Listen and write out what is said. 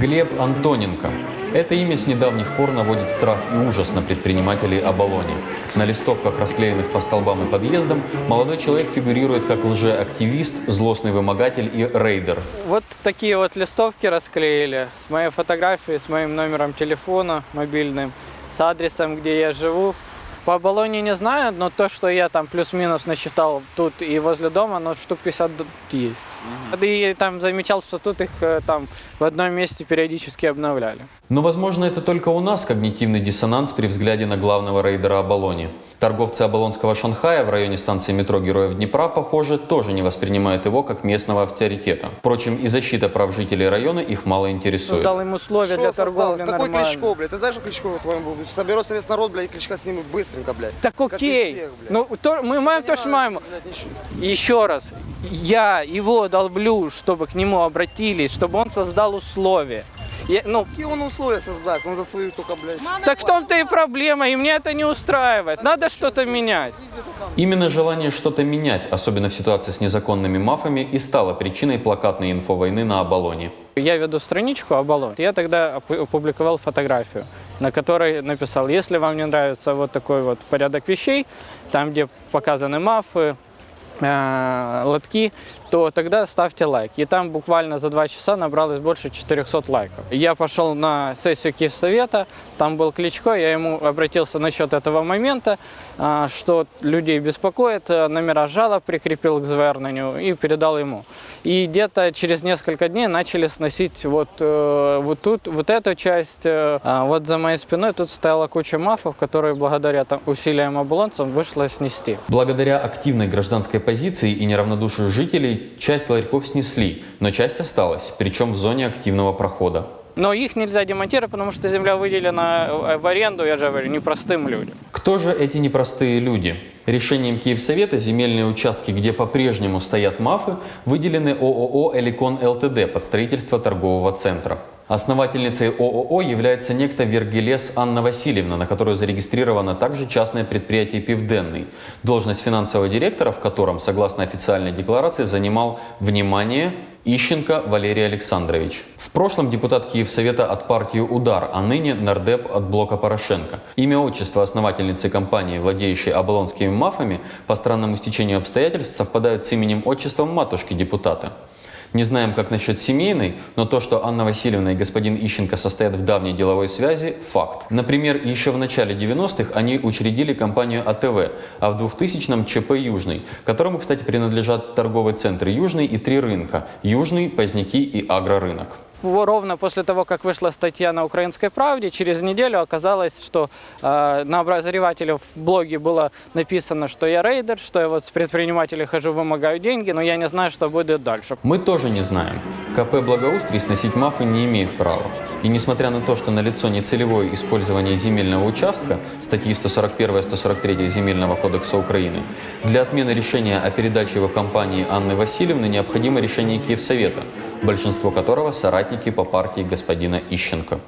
Глеб Антоненко. Это имя с недавних пор наводит страх и ужас на предпринимателей Оболони. На листовках, расклеенных по столбам и подъездам, молодой человек фигурирует как лжеактивист, злостный вымогатель и рейдер. Вот такие вот листовки расклеили с моей фотографией, с моим номером телефона мобильным, с адресом, где я живу. По Болоне не знаю, но то, что я там плюс-минус насчитал тут и возле дома, ну, штук 50 д- есть. И там замечал, что тут их э, там в одном месте периодически обновляли. Но, возможно, это только у нас когнитивный диссонанс при взгляде на главного рейдера Оболони. Торговцы Оболонского Шанхая в районе станции метро Героев Днепра, похоже, тоже не воспринимают его как местного авторитета. Впрочем, и защита прав жителей района их мало интересует. Создал им условия Что для торговли Какой. Кличко, блядь? Ты знаешь, что Кличко твоему был? Соберется весь народ, блядь, и Кличко снимут быстренько, блядь. Так окей. всех, блядь. ну, то, мы маем то, что маем. Еще раз, я его долблю, чтобы к нему обратились, чтобы он создал условия. Я- ну, Какие он условия создаст? Он за свою только, блядь. так в том-то и проблема, и мне это не устраивает. Надо что-то менять. Именно желание что-то менять, особенно в ситуации с незаконными мафами, и стало причиной плакатной инфовойны на Оболоне. Я веду страничку Оболон. Я тогда опу- опубликовал фотографию, на которой написал, если вам не нравится вот такой вот порядок вещей, там, где показаны мафы, э, лотки, то тогда ставьте лайк. И там буквально за два часа набралось больше 400 лайков. Я пошел на сессию Киевсовета, там был Кличко, я ему обратился насчет этого момента, а, что людей беспокоит, э, номера жалоб прикрепил к звернению и передал ему. И где-то через несколько дней начали сносить вот, э, вот тут, вот эту часть. э, а вот за моей спиной тут стояла куча мафов, которые благодаря там, усилиям оболонцев вышло снести. Благодаря активной гражданской позиции и неравнодушию жителей, часть ларьков снесли, но часть осталась, причем в зоне активного прохода. Но их нельзя демонтировать, потому что земля выделена э, в аренду, я же говорю, непростым людям. Кто же эти непростые люди? Решением Киевсовета земельные участки, где по-прежнему стоят мафы, выделены ООО «Эликон ЛТД» под строительство торгового центра. Основательницей ООО является некто Вергелес Анна Васильевна, на которую зарегистрировано также частное предприятие «Пивденный», должность финансового директора, в котором, согласно официальной декларации, занимал, внимание, Ищенко Валерий Александрович. В прошлом депутат Киевсовета от партии «Удар», а ныне нардеп от блока Порошенко. Имя отчество основательницы компании, владеющей оболонскими мафами, по странному стечению обстоятельств совпадают с именем отчеством матушки депутата. Не знаем, как насчет семейной, но то, что Анна Васильевна и господин Ищенко состоят в давней деловой связи – факт. Например, еще в начале 90-х они учредили компанию АТВ, а в 2000-м ЧП «Южный», которому, кстати, принадлежат торговый центр «Южный» и три рынка – «Южный», «Поздняки» и «Агрорынок». Ровно после того, как вышла статья на «Украинской правде», через неделю оказалось, что э, на обозревателе в блоге было написано, что я рейдер, что я вот с предпринимателей хожу, вымогаю деньги, но я не знаю, что будет дальше. Мы тоже не знаем. КП «Благоустрий» сносить мафы не имеет права. И несмотря на то, что налицо нецелевое использование земельного участка, статьи 141 и 143 Земельного кодекса Украины, для отмены решения о передаче его компании Анны Васильевны необходимо решение Киевсовета, большинство которого соратники по партии господина Ищенко.